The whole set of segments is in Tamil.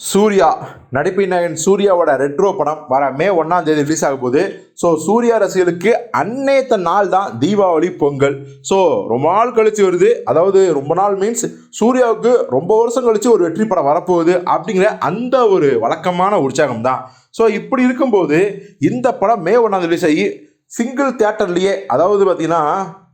சூர்யா நடிப்பு நாயகன் சூர்யாவோட ரெட்ரோ படம் வர மே ஒன்றாம் தேதி ரிலீஸ் ஆக போகுது. ஸோ சூர்யா ரசிகர்களுக்கு அன்னேத்த நாள் தான் தீபாவளி பொங்கல். ஸோ ரொம்ப நாள் கழித்து வருது. அதாவது ரொம்ப நாள் மீன்ஸ் சூர்யாவுக்கு ரொம்ப வருஷம் கழித்து ஒரு வெற்றி படம் வரப்போகுது அப்படிங்கிற அந்த ஒரு வழக்கமான உற்சாகம் தான். ஸோ இப்படி இருக்கும்போது இந்த படம் மே ஒன்றாம் ரிலீஸ் ஆகி சிங்கிள் தேட்டர்லேயே அதாவது பார்த்திங்கன்னா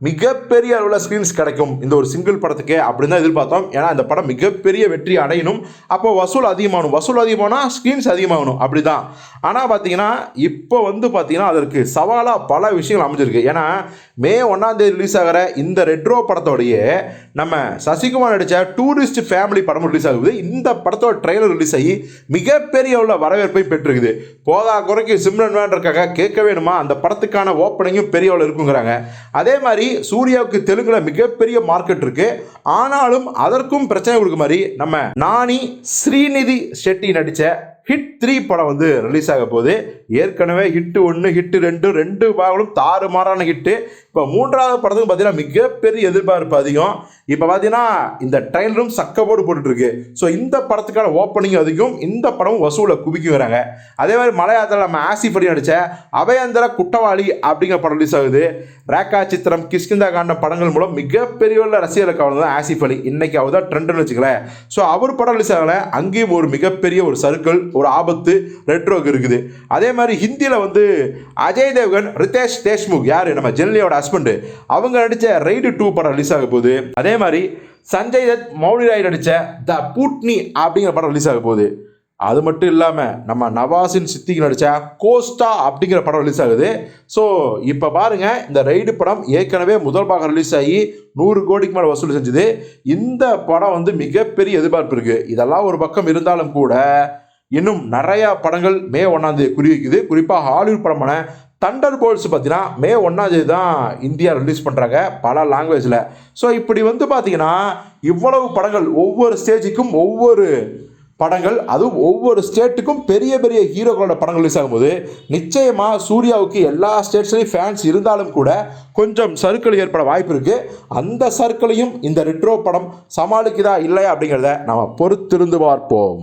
மிகப்பெரிய அளவில் ஸ்க்ரீன்ஸ் கிடைக்கும். இந்த ஒரு சிங்கிள் படத்துக்கு அப்படின்னு தான் எதிர்பார்த்தோம். ஏன்னா இந்த படம் மிகப்பெரிய வெற்றி அடையணும். அப்போ வசூல் அதிகமாகணும். வசூல் அதிகமானால் ஸ்க்ரீன்ஸ் அதிகமாகணும். அப்படி தான் ஆனால் பார்த்தீங்கன்னா இப்போ வந்து பார்த்தீங்கன்னா அதற்கு சவாலாக பல விஷயங்கள் அமைஞ்சிருக்கு. ஏன்னா மே ஒன்றாந்தேதி ரிலீஸ் ஆகிற இந்த ரெட்ரோ படத்தோடையே நம்ம சசிகுமார் நடித்த டூரிஸ்ட் ஃபேமிலி படம் ரிலீஸ் ஆகுது. இந்த படத்தோட ட்ரெய்லர் ரிலீஸ் ஆகி மிகப்பெரிய அளவில் வரவேற்பை பெற்றிருக்குது. போதா குறைக்கு சிம்ரன் வேன் இருக்காங்க. கேட்க வேணுமா? அந்த படத்துக்கான ஓப்பனிங்கும் பெரிய அளவில் இருக்குங்கிறாங்க. அதே மாதிரி சூர்யாவுக்கு தெலுங்குல மிகப்பெரிய மார்க்கெட் இருக்கு. ஆனாலும் அதற்கும் பிரச்சனை கொடுக்க மாதிரி நம்ம நானி ஸ்ரீநிதி ஷெட்டி நடித்த ஹிட் த்ரீ படம் வந்து ரிலீஸ் ஆக போகுது. ஏற்கனவே ஹிட்டு ஒன்று ஹிட்டு ரெண்டு ரெண்டு பாகங்களும் தாறுமாறான ஹிட்டு இப்போ மூன்றாவது படத்துக்கு பார்த்தீங்கன்னா மிகப்பெரிய எதிர்பார்ப்பு அதிகம். இப்போ பார்த்தீங்கன்னா இந்த ட்ரைலரும் சக்கப்போடு போட்டுட்ருக்கு ஸோ இந்த படத்துக்கான ஓப்பனிங் அதிகம். இந்த படமும் வசூலை குவிக்கி வராங்க. அதே மாதிரி மலையாளத்தில் நம்ம ஆசிஃப் அலி நடித்த அபயந்திர குட்டவாளி அப்படிங்கிற படம் ரிலீஸ் ஆகுது. ரேக்கா சித்திரம் கிஷ்கிந்தா காண்ட படங்கள் மூலம் மிகப்பெரிய உள்ள ரசிகர்களுக்கு அவர் தான் ஆசிஃப் அலி இன்னைக்கு அவர் தான் ட்ரெண்டுன்னு வச்சுக்கல ஸோ அவர் படம் ரிலீஸ் ஆகலை. அங்கேயும் ஒரு மிகப்பெரிய ஒரு சர்க்கிள் ஒரு ஆபத்து ரெட்ரோக்கு இருக்குது. அதே மாதிரி ஹிந்தியில் வந்து அஜய் தேவ்கன் ரிதேஷ் தேஷ்முக் யார்? நம்ம ஜென்லியோட ஹஸ்பண்டு அவங்க நடித்த ரைடு டூ படம் ரிலீஸ் ஆக போகுது. அதே மாதிரி சஞ்சய் தத் மௌலி ராய் நடித்த த பூட்னி அப்படிங்கிற படம் ரிலீஸ் ஆக போகுது. அது மட்டும் இல்லாமல் நம்ம நவாஸின் சித்திக்கு நடித்த கோஸ்டா அப்படிங்கிற படம் ரிலீஸ் ஆகுது. ஸோ இப்போ பாருங்கள் இந்த ரைடு படம் ஏற்கனவே முதல் பாகம் ரிலீஸ் ஆகி நூறு கோடிக்கு மேலே வசூல் செஞ்சுது. இந்த படம் வந்து மிகப்பெரிய எதிர்பார்ப்பு இருக்குது இதெல்லாம் ஒரு பக்கம் இருந்தாலும் கூட இன்னும் நிறையா படங்கள் மே ஒன்றாந்தேதி தேதி குறிப்பாக ஹாலிவுட் படமான தண்டர் போல்ஸ் பார்த்தீங்கன்னா மே ஒன்றாந்தேதி தான் இந்தியா ரிலீஸ் பண்ணுறாங்க பல லாங்குவேஜில் ஸோ இப்படி வந்து பார்த்தீங்கன்னா இவ்வளவு படங்கள் ஒவ்வொரு ஸ்டேஜுக்கும் ஒவ்வொரு படங்கள் அதுவும் ஒவ்வொரு ஸ்டேட்டுக்கும் பெரிய பெரிய ஹீரோக்களோட படங்கள் ரிலீஸ் ஆகும்போது நிச்சயமாக சூர்யாவுக்கு எல்லா ஸ்டேட்ஸ்லையும் ஃபேன்ஸ் இருந்தாலும் கூட கொஞ்சம் சர்க்கிள் ஏற்பட வாய்ப்பு இருக்குது அந்த சர்க்கிளையும் இந்த ரெட்ரோ படம் சமாளிக்குதா இல்லையா அப்படிங்கிறத நம்ம பொறுத்திருந்து பார்ப்போம்.